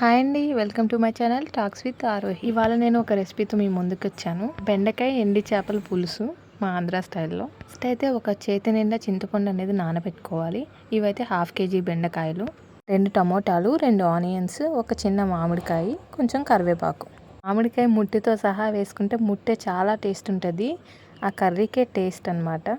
Hi అండి welcome to my channel talks with Arohi. ఇవాళ నేను ఒక రెసిపీతో మీ ముందుకు వచ్చాను బెండకాయ ఎండి చేపల పులుసు మా ఆంధ్ర స్టైల్లో. ఫస్ట్ అయితే ఒక చేతి నిండా చింతపండు అనేది నానబెట్టుకోవాలి. ఇవైతే హాఫ్ కేజీ బెండకాయలు రెండు టమోటాలు రెండు ఆనియన్స్ ఒక చిన్న మామిడికాయ కొంచెం కరివేపాకు. మామిడికాయ ముట్టెతో సహా వేసుకుంటే ముట్టె చాలా టేస్ట్ ఉంటుంది. ఆ కర్రీకే టేస్ట్ అనమాట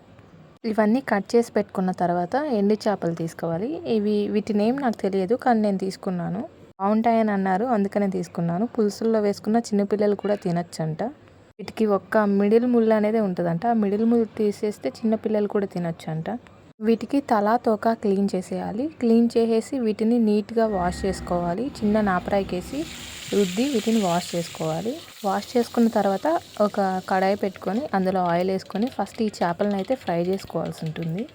ఇవన్నీ కట్ చేసి పెట్టుకున్న తర్వాత ఎండి చేపలు తీసుకోవాలి. ఇవి వీటి నేమ్ నాకు తెలియదు కానీ నేను తీసుకున్నాను. బాగుంటాయని అన్నారు. అందుకనే తీసుకున్నాను. పులుసుల్లో వేసుకున్న చిన్నపిల్లలు కూడా తినొచ్చంట. వీటికి ఒక్క మిడిల్ ముళ్ళు అనేది ఉంటుందంట. ఆ మిడిల్ ముళ్ళు తీసేస్తే చిన్నపిల్లలు కూడా తినొచ్చంట. వీటికి తల తోక క్లీన్ చేసేయాలి. క్లీన్ చేసేసి వీటిని నీట్గా వాష్ చేసుకోవాలి. చిన్న నాపరాయికేసి రుద్ది వీటిని వాష్ చేసుకోవాలి. వాష్ చేసుకున్న తర్వాత ఒక కడాయి పెట్టుకొని అందులో ఆయిల్ వేసుకొని ఫస్ట్ ఈ చేపలను అయితే ఫ్రై చేసుకోవాల్సి ఉంటుంది.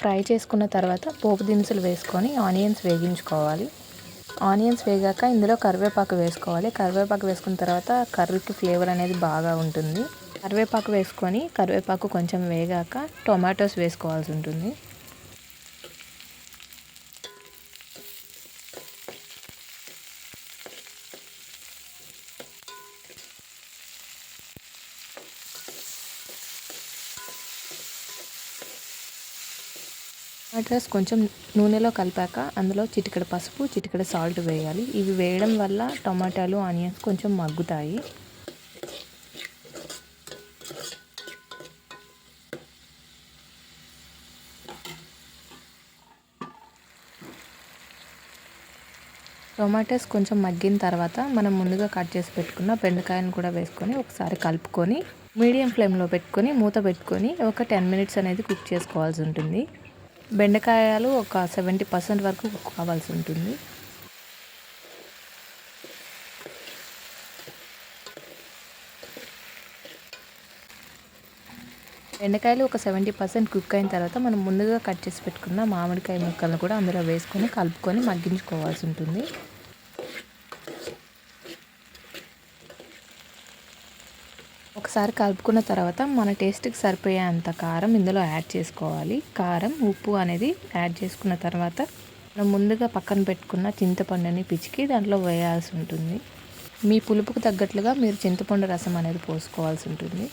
ఫ్రై చేసుకున్న తర్వాత పోపు దినుసులు వేసుకొని ఆనియన్స్ వేగించుకోవాలి. ఆనియన్స్ వేగాక ఇందులో కరివేపాకు వేసుకోవాలి. కరివేపాకు వేసుకున్న తర్వాత కర్రీకి ఫ్లేవర్ అనేది బాగా ఉంటుంది. కరివేపాకు వేసుకొని కరివేపాకు కొంచెం వేగాక టొమాటోస్ వేసుకోవాల్సి ఉంటుంది. టమాటాస్ కొంచెం నూనెలో కలిపాక అందులో చిటికెడ పసుపు చిటికెడ సాల్ట్ వేయాలి. ఇవి వేయడం వల్ల టమాటాలు ఆనియన్స్ కొంచెం మగ్గుతాయి. టొమాటోస్ కొంచెం మగ్గిన తర్వాత మనం ముందుగా కట్ చేసి పెట్టుకున్న బెండకాయను కూడా వేసుకొని ఒకసారి కలుపుకొని మీడియం ఫ్లేమ్లో పెట్టుకొని మూత పెట్టుకొని ఒక టెన్ మినిట్స్ అనేది కుక్ చేసుకోవాల్సి ఉంటుంది. బెండకాయలు ఒక సెవెంటీ పర్సెంట్ వరకు కావాల్సి ఉంటుంది. బెండకాయలు ఒక సెవెంటీ పర్సెంట్ కుక్ అయిన తర్వాత మనం ముందుగా కట్ చేసి పెట్టుకున్న మామిడికాయ ముక్కలను కూడా అందులో వేసుకొని కలుపుకొని మగ్గించుకోవాల్సి ఉంటుంది. ఒకసారి కలుపుకున్న తర్వాత మన టేస్ట్కి సరిపోయేంత కారం ఇందులో యాడ్ చేసుకోవాలి. కారం ఉప్పు అనేది యాడ్ చేసుకున్న తర్వాత మనం ముందుగా పక్కన పెట్టుకున్న చింతపండుని పిచికి దాంట్లో వేయాల్సి ఉంటుంది. మీ పులుపుకు తగ్గట్లుగా మీరు చింతపండు రసం అనేది పోసుకోవాల్సి ఉంటుంది.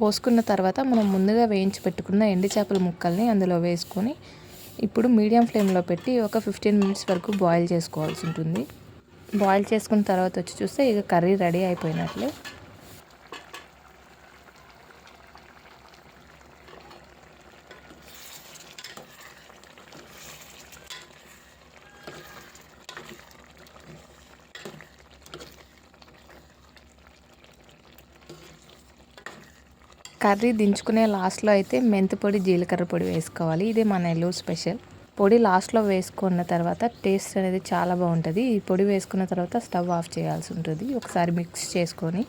పోసుకున్న తర్వాత మనం ముందుగా వేయించి పెట్టుకున్న ఎండి చేపల ముక్కల్ని అందులో వేసుకొని ఇప్పుడు మీడియం ఫ్లేమ్లో పెట్టి ఒక ఫిఫ్టీన్ మినిట్స్ వరకు బాయిల్ చేసుకోవాల్సి ఉంటుంది. బాయిల్ చేసుకున్న తర్వాత వచ్చి చూస్తే ఇక కర్రీ రెడీ అయిపోయినట్లే. కర్రీ దించుకునే లాస్ట్లో అయితే మెంతి పొడి జీలకర్ర పొడి వేసుకోవాలి. ఇది మన నెల్లూరు స్పెషల్. పొడి లాస్ట్లో వేసుకున్న తర్వాత టేస్ట్ అనేది చాలా బాగుంటుంది. ఈ పొడి వేసుకున్న తర్వాత స్టవ్ ఆఫ్ చేయాల్సి ఉంటుంది. ఒకసారి మిక్స్ చేసుకొని